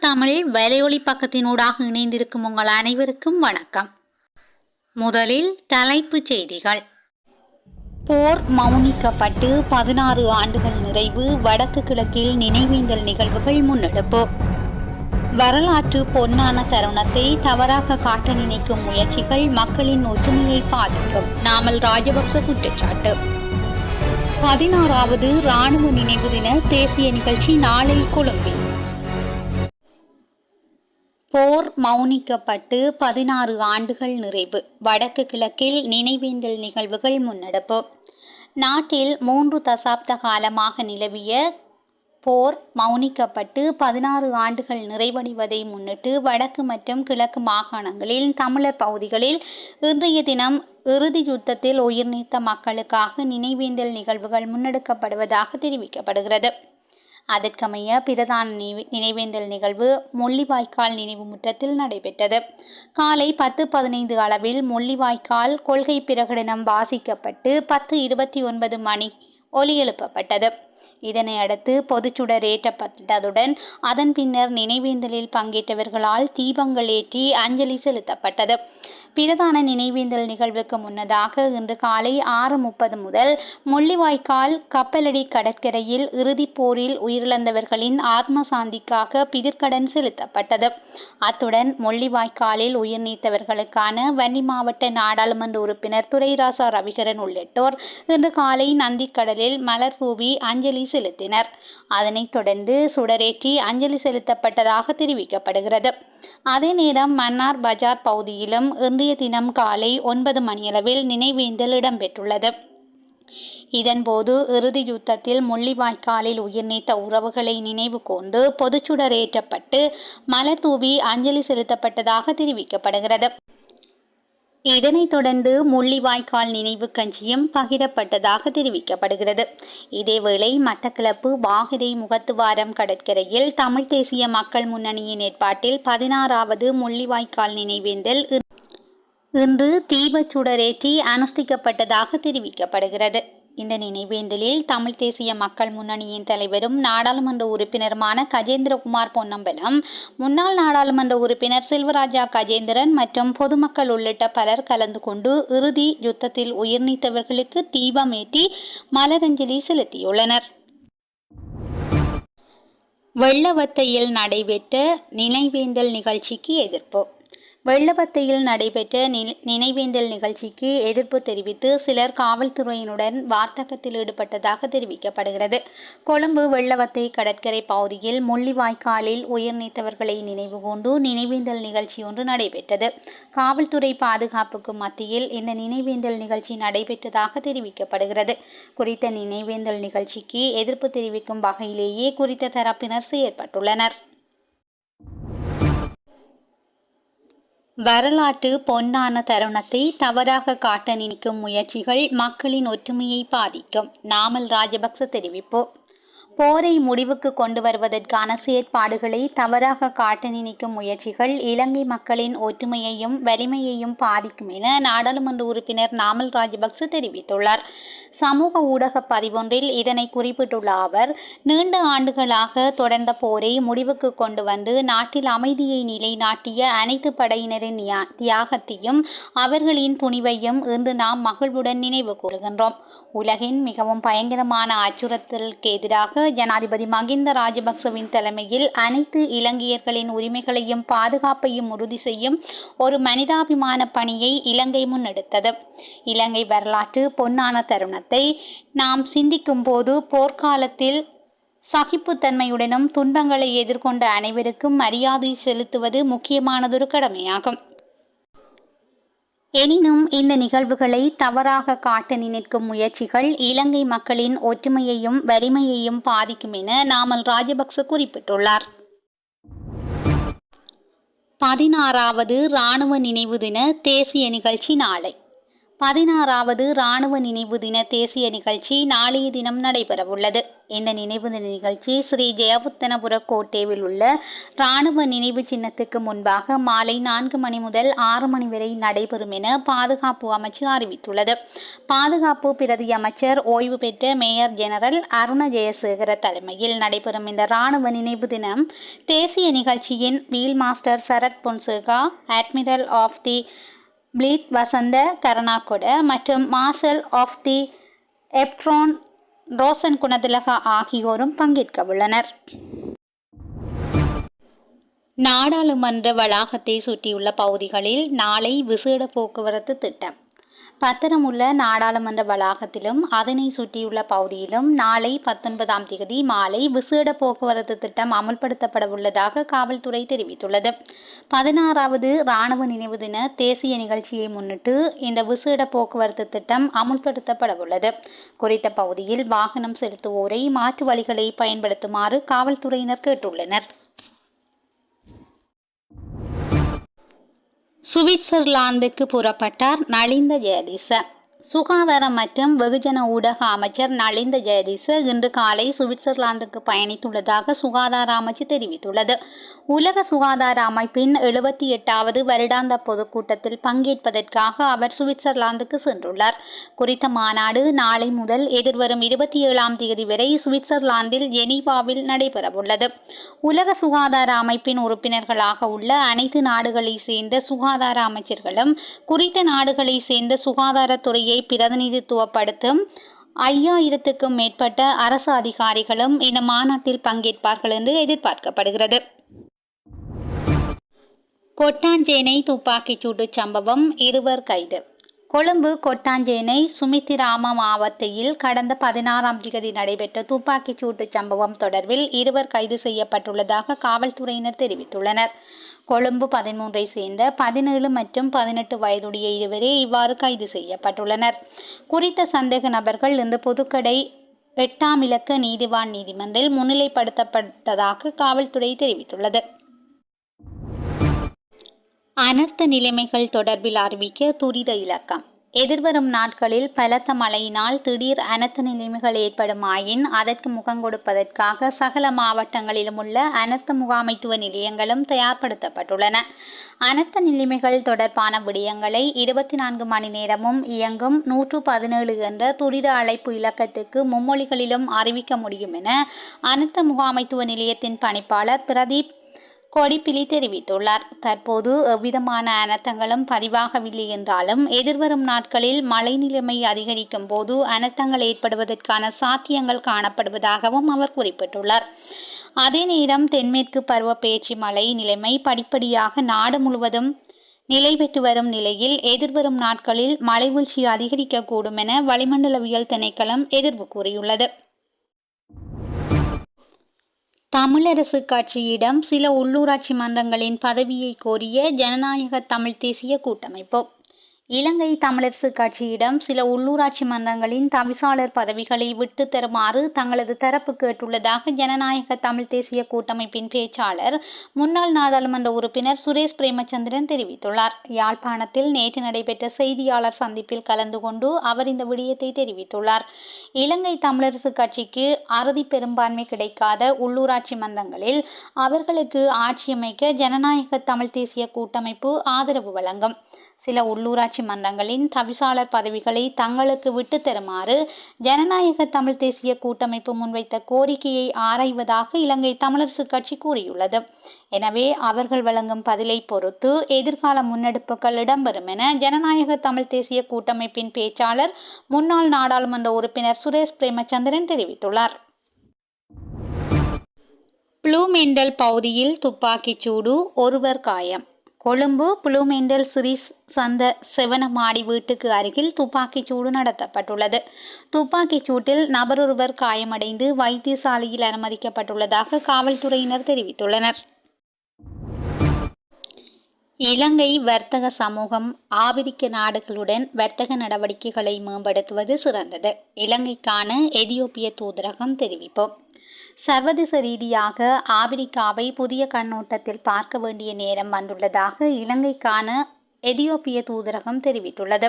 தமிழ் வலையொலி பக்கத்தினூடாக இணைந்திருக்கும் உங்கள் அனைவருக்கும் வணக்கம். முதலில் தலைப்புச் செய்திகள். போர் மௌனிக்கப்பட்டு பதினாறு ஆண்டுகள் நிறைவு வடக்கு கிழக்கில் நினைவேந்தல் நிகழ்வுகள் முன்னெடுப்பு. வரலாற்று பொன்னான தருணத்தை தவறாக காட்ட நினைக்கும் முயற்சிகள் மக்களின் ஒற்றுமையை பாதிக்கும். நாமல் ராஜபக்ச குற்றச்சாட்டு. பதினாறாவது ராணுவ நினைவு தின தேசிய நிகழ்ச்சி நாளை கொழும்பில். போர் மௌனிக்கப்பட்டு பதினாறு ஆண்டுகள் நிறைவு. வடக்கு கிழக்கில் நினைவேந்தல் நிகழ்வுகள் முன்னெடுப்பு. நாட்டில் மூன்று தசாப்த காலமாக நிலவிய போர் மௌனிக்கப்பட்டு பதினாறு ஆண்டுகள் நிறைவடைவதை முன்னிட்டு வடக்கு மற்றும் கிழக்கு மாகாணங்களில் தமிழர் பகுதிகளில் இன்றைய தினம் இறுதி யுத்தத்தில் உயிர் நீத்த மக்களுக்காக நினைவேந்தல் நிகழ்வுகள் முன்னெடுக்கப்படுவதாக தெரிவிக்கப்படுகிறது. அதற்கமைய பிரதான நினைவேந்தல் நிகழ்வு முள்ளிவாய்க்கால் நினைவு முற்றத்தில் நடைபெற்றது. காலை பத்து பதினைந்து அளவில் முள்ளிவாய்க்கால் கொள்கை பிரகடனம் வாசிக்கப்பட்டு பத்து இருபத்தி ஒன்பது மணி ஒலி எழுப்பப்பட்டது. இதனை அடுத்து பொதுச்சுடர் ஏற்றப்பட்டதுடன் அதன் பின்னர் நினைவேந்தலில் பங்கேற்றவர்களால் தீபங்கள் ஏற்றி அஞ்சலி செலுத்தப்பட்டது. பிரதான நினைவேந்தல் நிகழ்வுக்கு முன்னதாக இன்று காலை ஆறு முப்பது முதல் முள்ளிவாய்க்கால் கப்பலடி கடற்கரையில் இறுதிப் போரில் உயிரிழந்தவர்களின் ஆத்ம சாந்திக்காக பிதிர்க்கடன் செலுத்தப்பட்டது. அத்துடன் முள்ளிவாய்க்காலில் உயிர் நீத்தவர்களுக்கான வன்னி மாவட்ட நாடாளுமன்ற உறுப்பினர் துரைராசா ரவிகரன் உள்ளிட்டோர் இன்று காலை நந்திக்கடலில் மலர் தூவி அஞ்சலி செலுத்தினர். அதனைத் தொடர்ந்து சுடரேற்றி அஞ்சலி செலுத்தப்பட்டதாக தெரிவிக்கப்படுகிறது. அதே நேரம் மன்னார் பஜார் பகுதியிலும் இன்றைய தினம் காலை ஒன்பது மணியளவில் நினைவேந்தல் இடம்பெற்றுள்ளது. இதன்போது இறுதி யுத்தத்தில் முள்ளிவாய்க்காலில் உயிர் நீத்த உறவுகளை நினைவு கூர்ந்து பொதுச்சுடர் ஏற்றப்பட்டு மலர் தூவி அஞ்சலி செலுத்தப்பட்டதாக தெரிவிக்கப்படுகிறது. இதனைத் தொடர்ந்து முள்ளிவாய்க்கால் நினைவு கஞ்சியும் பகிரப்பட்டதாக தெரிவிக்கப்படுகிறது. இதேவேளை மட்டக்களப்பு வாகரை முகத்துவாரம் கடற்கரையில் தமிழ் தேசிய மக்கள் முன்னணியின் ஏற்பாட்டில் பதினாறாவது முள்ளிவாய்க்கால் நினைவேந்தல் இன்று தீபச் சுடரேற்றி அனுஷ்டிக்கப்பட்டதாக தெரிவிக்கப்படுகிறது. இந்த நினைவேந்தலில் தமிழ் தேசிய மக்கள் முன்னணியின் தலைவரும் நாடாளுமன்ற உறுப்பினருமான கஜேந்திரகுமார் பொன்னம்பலம் முன்னாள் நாடாளுமன்ற உறுப்பினர் செல்வராஜா கஜேந்திரன் மற்றும் பொதுமக்கள் உள்ளிட்ட பலர் கலந்து கொண்டு இறுதி யுத்தத்தில் உயிர் நீத்தவர்களுக்கு தீபமேற்றி மலரஞ்சலி செலுத்தியுள்ளனர். வெள்ளவத்தையில் நடைபெற்ற நினைவேந்தல் நிகழ்ச்சிக்கு எதிர்ப்பு. வெள்ளவத்தையில் நடைபெற்ற நினைவேந்தல் நிகழ்ச்சிக்கு எதிர்ப்பு தெரிவித்து சிலர் காவல்துறையினுடன் வார்த்தகத்தில் ஈடுபட்டதாக தெரிவிக்கப்படுகிறது. கொழும்பு வெள்ளவத்தை கடற்கரை பகுதியில் முள்ளிவாய்க்காலில் உயிர் நீத்தவர்களை நினைவுகூர்ந்து நினைவேந்தல் நிகழ்ச்சி ஒன்று நடைபெற்றது. காவல்துறை பாதுகாப்புக்கு மத்தியில் இந்த நினைவேந்தல் நிகழ்ச்சி நடைபெற்றதாக தெரிவிக்கப்படுகிறது. குறித்த நினைவேந்தல் நிகழ்ச்சிக்கு எதிர்ப்பு தெரிவிக்கும் வகையிலேயே குறித்த தரப்பினர் செயற்பட்டுள்ளனர். வரலாற்று பொன்னான தருணத்தை தவறாக காட்ட நினைக்கும் முயற்சிகள் மக்களின் ஒற்றுமையை பாதிக்கும். நாமல் ராஜபக்ச தெரிவிப்பு. போரை முடிவுக்கு கொண்டு வருவதற்கான செயற்பாடுகளை தவறாக காட்ட நினைக்கும் முயற்சிகள் இலங்கை மக்களின் ஒற்றுமையையும் வலிமையையும் பாதிக்கும் என நாடாளுமன்ற உறுப்பினர் நாமல் ராஜபக்ச தெரிவித்துள்ளார். சமூக ஊடக பதிவொன்றில் இதனை குறிப்பிட்டுள்ள அவர் நீண்ட ஆண்டுகளாக தொடர்ந்த போரை முடிவுக்கு கொண்டு வந்து நாட்டில் அமைதியை நிலைநாட்டிய அனைத்து படையினரின் தியாகத்தையும் அவர்களின் துணிவையும் இன்று நாம் மகிழ்வுடன் நினைவு கூறுகின்றோம். உலகின் மிகவும் பயங்கரமான அச்சுறுத்தலுக்கு எதிராக ஜனாதிபதி மகிந்த ராஜபக்சவின் தலைமையில் அனைத்து இலங்கையர்களின் உரிமைகளையும் பாதுகாப்பையும் உறுதி செய்யும் ஒரு மனிதாபிமான பணியை இலங்கை முன்னெடுத்தது. இலங்கை வரலாற்று பொன்னான தருணத்தை நாம் சிந்திக்கும் போது போர்க்காலத்தில் சகிப்புத்தன்மையுடனும் துன்பங்களை எதிர்கொண்ட அனைவருக்கும் மரியாதை செலுத்துவது முக்கியமானதொரு கடமையாகும். எனினும் இந்த நிகழ்வுகளை தவறாக காட்ட நினைக்கும் முயற்சிகள் இலங்கை மக்களின் ஒற்றுமையையும் வலிமையையும் பாதிக்கும் என நாமல் ராஜபக்ச குறிப்பிட்டுள்ளார். பதினாறாவது இராணுவ நினைவு தின தேசிய நிகழ்ச்சி நாளை. பதினாறாவது இராணுவ நினைவு தின தேசிய நிகழ்ச்சி நாளைய தினம் நடைபெறவுள்ளது. இந்த நினைவு தின நிகழ்ச்சி ஸ்ரீ ஜெயபுத்தனபுர கோட்டேவில் உள்ள இராணுவ நினைவு சின்னத்துக்கு முன்பாக மாலை நான்கு மணி முதல் ஆறு மணி வரை நடைபெறும் என பாதுகாப்பு அமைச்சு அறிவித்துள்ளது. பாதுகாப்பு பிரதி அமைச்சர் ஓய்வு பெற்ற மேயர் ஜெனரல் அருண ஜெயசேகர தலைமையில் நடைபெறும் இந்த இராணுவ நினைவு தினம் தேசிய நிகழ்ச்சியின் wheel marshal Sarath Fonseka admiral of the fleet Wasantha Karannagoda மற்றும் marshal of the எப்ட்ரான் Roshan Gunathilaka ஆகியோரும் பங்கேற்க உள்ளனர். நாடாளுமன்ற வளாகத்தை சுற்றியுள்ள பகுதிகளில் நாளை விசேட போக்குவரத்து திட்டம். பத்தனமுள்ள நாடாளுமன்ற வளாகத்திலும் அதனை சுற்றியுள்ள பகுதியிலும் நாளை பத்தொன்பதாம் தேதி மாலை விசேட போக்குவரத்து திட்டம் அமல்படுத்தப்பட உள்ளதாக காவல்துறை தெரிவித்துள்ளது. பதினாறாவது இராணுவ நினைவு தின தேசிய நிகழ்ச்சியை முன்னிட்டு இந்த விசேட போக்குவரத்து திட்டம் அமுல்படுத்தப்பட உள்ளது. குறித்த பகுதியில் வாகனம் செலுத்துவோரை மாற்று வழிகளை பயன்படுத்துமாறு காவல்துறையினர் கேட்டுள்ளனர். சுவிட்சர்லாந்துக்கு புறப்பட்டார் நலிந்த ஜெயதிச சுகாதாரம் மற்றும் வெகுஜன ஊடக அமைச்சர் நலிந்த ஜெயதிச இன்று காலை சுவிட்சர்லாந்துக்கு பயணித்துள்ளதாக சுகாதார அமைச்சு தெரிவித்துள்ளது. உலக சுகாதார அமைப்பின் எழுபத்தி எட்டாவது வருடாந்த பொதுக்கூட்டத்தில் பங்கேற்பதற்காக அவர் சுவிட்சர்லாந்துக்கு சென்றுள்ளார். குறித்த மாநாடு நாளை முதல் எதிர்வரும் இருபத்தி ஏழாம் தேதி வரை சுவிட்சர்லாந்தில் ஜெனீவாவில் நடைபெறவுள்ளது. உலக சுகாதார அமைப்பின் உறுப்பினர்களாக உள்ள அனைத்து நாடுகளை சேர்ந்த சுகாதார அமைச்சர்களும் குறித்த நாடுகளை சேர்ந்த சுகாதாரத்துறையை பிரதிநிதித்துவப்படுத்தும் ஐயாயிரத்துக்கும் மேற்பட்ட அரசு அதிகாரிகளும் இந்த மாநாட்டில் பங்கேற்பார்கள் என்று எதிர்பார்க்கப்படுகிறது. கொட்டாஞ்சேனை துப்பாக்கிச் சூடு சம்பவம் இருவர் கைது. கொழும்பு கொட்டாஞ்சேனை சுமித்திராம மாவட்டத்தில் கடந்த பதினாறாம் தேதி நடைபெற்ற துப்பாக்கிச் சூட்டு சம்பவம் தொடர்பில் இருவர் கைது செய்யப்பட்டுள்ளதாக காவல்துறையினர் தெரிவித்துள்ளனர். கொழும்பு பதிமூன்றை சேர்ந்த பதினேழு மற்றும் பதினெட்டு வயதுடைய இருவரே இவ்வாறு கைது செய்யப்பட்டுள்ளனர். குறித்த சந்தேக நபர்கள் இன்று பொதுக்கடை எட்டாம் இலக்க நீதிவான் நீதிமன்றில் முன்னிலைப்படுத்தப்பட்டதாக காவல்துறை தெரிவித்துள்ளது. அனர்த்த நிலைமைகள் தொடர்பில் அறிவிக்க துரித இலக்கம். எதிர்வரும் நாட்களில் பலத்த மழையினால் திடீர் அனர்த்த நிலைமைகள் ஏற்படுமாயின் அதற்கு முகம் கொடுப்பதற்காக சகல மாவட்டங்களிலும் உள்ள அனர்த்த முகாமைத்துவ நிலையங்களும் தயார்படுத்தப்பட்டுள்ளன. அனர்த்த நிலைமைகள் தொடர்பான விடயங்களை இருபத்தி நான்கு மணி நேரமும் இயங்கும் நூற்று பதினேழு என்ற துரித அழைப்பு இலக்கத்துக்கு மும்மொழிகளிலும் அறிவிக்க முடியும் என அனர்த்த முகாமைத்துவ நிலையத்தின் பணிப்பாளர் பிரதீப் கொடிப்பிலி தெரிவித்துள்ளார். தற்போது எவ்விதமான அனர்த்தங்களும் பதிவாகவில்லை என்றாலும் எதிர்வரும் நாட்களில் மழை நிலைமை அதிகரிக்கும் போது அனர்த்தங்கள் ஏற்படுவதற்கான சாத்தியங்கள் காணப்படுவதாகவும் அவர் குறிப்பிட்டுள்ளார். அதே நேரம் தென்மேற்கு பருவப்பெயர்ச்சி மழை நிலைமை படிப்படியாக நாடு முழுவதும் நிலை பெற்று வரும் நிலையில் எதிர்வரும் நாட்களில் மழை வீழ்ச்சி அதிகரிக்கக்கூடும் என வளிமண்டலவியல் திணைக்களம் எதிர்வு கூறியுள்ளது. தமிழரசு கட்சியிடம் சில உள்ளூராட்சி மன்றங்களின் பதவியை கோரிய ஜனநாயக தமிழ் தேசிய கூட்டமைப்பு. இலங்கை தமிழரசு கட்சியிடம் சில உள்ளூராட்சி மன்றங்களின் தவிசாளர் பதவிகளை விட்டு தருமாறு தங்களது தரப்பு கேட்டுள்ளதாக ஜனநாயக தமிழ் தேசிய கூட்டமைப்பின் பேச்சாளர் முன்னாள் நாடாளுமன்ற உறுப்பினர் சுரேஷ் பிரேமச்சந்திரன் தெரிவித்துள்ளார். யாழ்ப்பாணத்தில் நேற்று நடைபெற்ற செய்தியாளர் சந்திப்பில் கலந்து கொண்டு அவர் இந்த விடயத்தை தெரிவித்துள்ளார். இலங்கை தமிழரசு கட்சிக்கு அறுதி பெரும்பான்மை கிடைக்காத உள்ளூராட்சி மன்றங்களில் அவர்களுக்கு ஆட்சியமைக்க ஜனநாயக தமிழ் தேசிய கூட்டமைப்பு ஆதரவு வழங்கும். சில உள்ளூராட்சி மன்றங்களின் தவிசாளர் பதவிகளை தங்களுக்கு விட்டு தருமாறு ஜனநாயக தமிழ் தேசிய கூட்டமைப்பு முன்வைத்த கோரிக்கையை ஆராய்வதாக இலங்கை தமிழரசு கட்சி கூறியுள்ளது. எனவே அவர்கள் வழங்கும் பதிலை பொறுத்து எதிர்கால முன்னெடுப்புகள் இடம்பெறும் என ஜனநாயக தமிழ் தேசிய கூட்டமைப்பின் பேச்சாளர் முன்னாள் நாடாளுமன்ற உறுப்பினர் சுரேஷ் பிரேமச்சந்திரன் தெரிவித்துள்ளார். ப்ளூமெண்டல் பகுதியில் துப்பாக்கிச் சூடு ஒருவர் காயம். கொழும்பு புளூமெண்டல் சிறிஸ் சந்த செவனமாடி வீட்டுக்கு அருகில் துப்பாக்கிச் சூடு நடத்தப்பட்டுள்ளது. துப்பாக்கிச் சூட்டில் நபரொருவர் காயமடைந்து வைத்தியசாலையில் அனுமதிக்கப்பட்டுள்ளதாக காவல்துறையினர் தெரிவித்துள்ளனர். இலங்கை வர்த்தக சமூகம் ஆபிரிக்க நாடுகளுடன் வர்த்தக நடவடிக்கைகளை மேம்படுத்துவது சிறந்தது. இலங்கைக்கான எதியோப்பிய தூதரகம் தெரிவிப்போம் சர்வதேச ரீதியாக ஆப்பிரிக்காவை புதிய கண்ணோட்டத்தில் பார்க்க வேண்டிய நேரம் வந்துள்ளதாக இலங்கைக்கான எதியோப்பிய தூதரகம் தெரிவித்துள்ளது.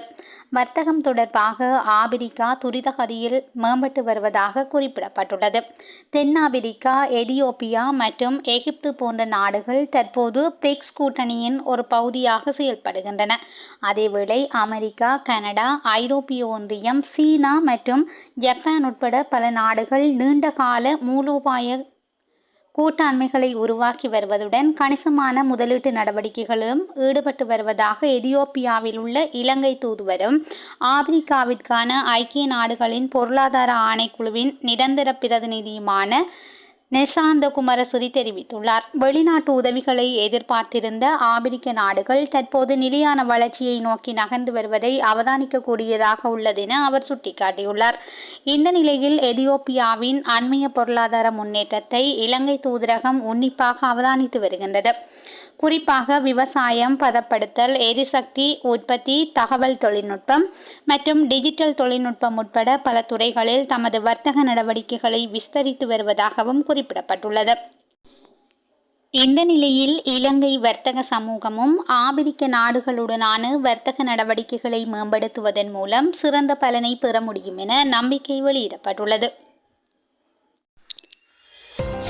வர்த்தகம் தொடர்பாக ஆபிரிக்கா துரித கதியில் மேம்பட்டு வருவதாக குறிப்பிடப்பட்டுள்ளது. தென்னாப்பிரிக்கா எதியோப்பியா மற்றும் எகிப்து போன்ற நாடுகள் தற்போது பிரிக்ஸ் கூட்டணியின் ஒரு பகுதியாக செயல்படுகின்றன. அதேவேளை அமெரிக்கா கனடா ஐரோப்பிய ஒன்றியம் சீனா மற்றும் ஜப்பான் உட்பட பல நாடுகள் நீண்டகால மூலோபாய கூட்டாண்மைகளை உருவாக்கி வருவதுடன் கணிசமான முதலீட்டு நடவடிக்கைகளும் ஈடுபட்டு வருவதாக எதியோப்பியாவில் உள்ள இலங்கை தூதுவரும் ஆப்பிரிக்காவிற்கான ஐக்கிய நாடுகளின் பொருளாதார ஆணைக்குழுவின் நிரந்தர பிரதிநிதியுமான நிஷாந்த குமரசுதி தெரிவித்துள்ளார். வெளிநாட்டு உதவிகளை எதிர்பார்த்திருந்த ஆப்பிரிக்க நாடுகள் தற்போது நிலையான வளர்ச்சியை நோக்கி நகர்ந்து வருவதை அவதானிக்கக்கூடியதாக உள்ளதென அவர் சுட்டிக்காட்டியுள்ளார். இந்த நிலையில் எதியோப்பியாவின் அண்மைய பொருளாதார முன்னேற்றத்தை இலங்கை தூதரகம் உன்னிப்பாக அவதானித்து வருகின்றது. குறிப்பாக விவசாயம் பதப்படுத்தல் எரிசக்தி உற்பத்தி தகவல் தொழில்நுட்பம் மற்றும் டிஜிட்டல் தொழில்நுட்பம் உட்பட பல துறைகளில் தமது வர்த்தக நடவடிக்கைகளை விஸ்தரித்து வருவதாகவும் குறிப்பிடப்பட்டுள்ளது. இந்த நிலையில் இலங்கை வர்த்தக சமூகமும் ஆபிரிக்க நாடுகளுடனான வர்த்தக நடவடிக்கைகளை மேம்படுத்துவதன் மூலம் சிறந்த பலனை பெற முடியும் என நம்பிக்கை வெளியிடப்பட்டுள்ளது.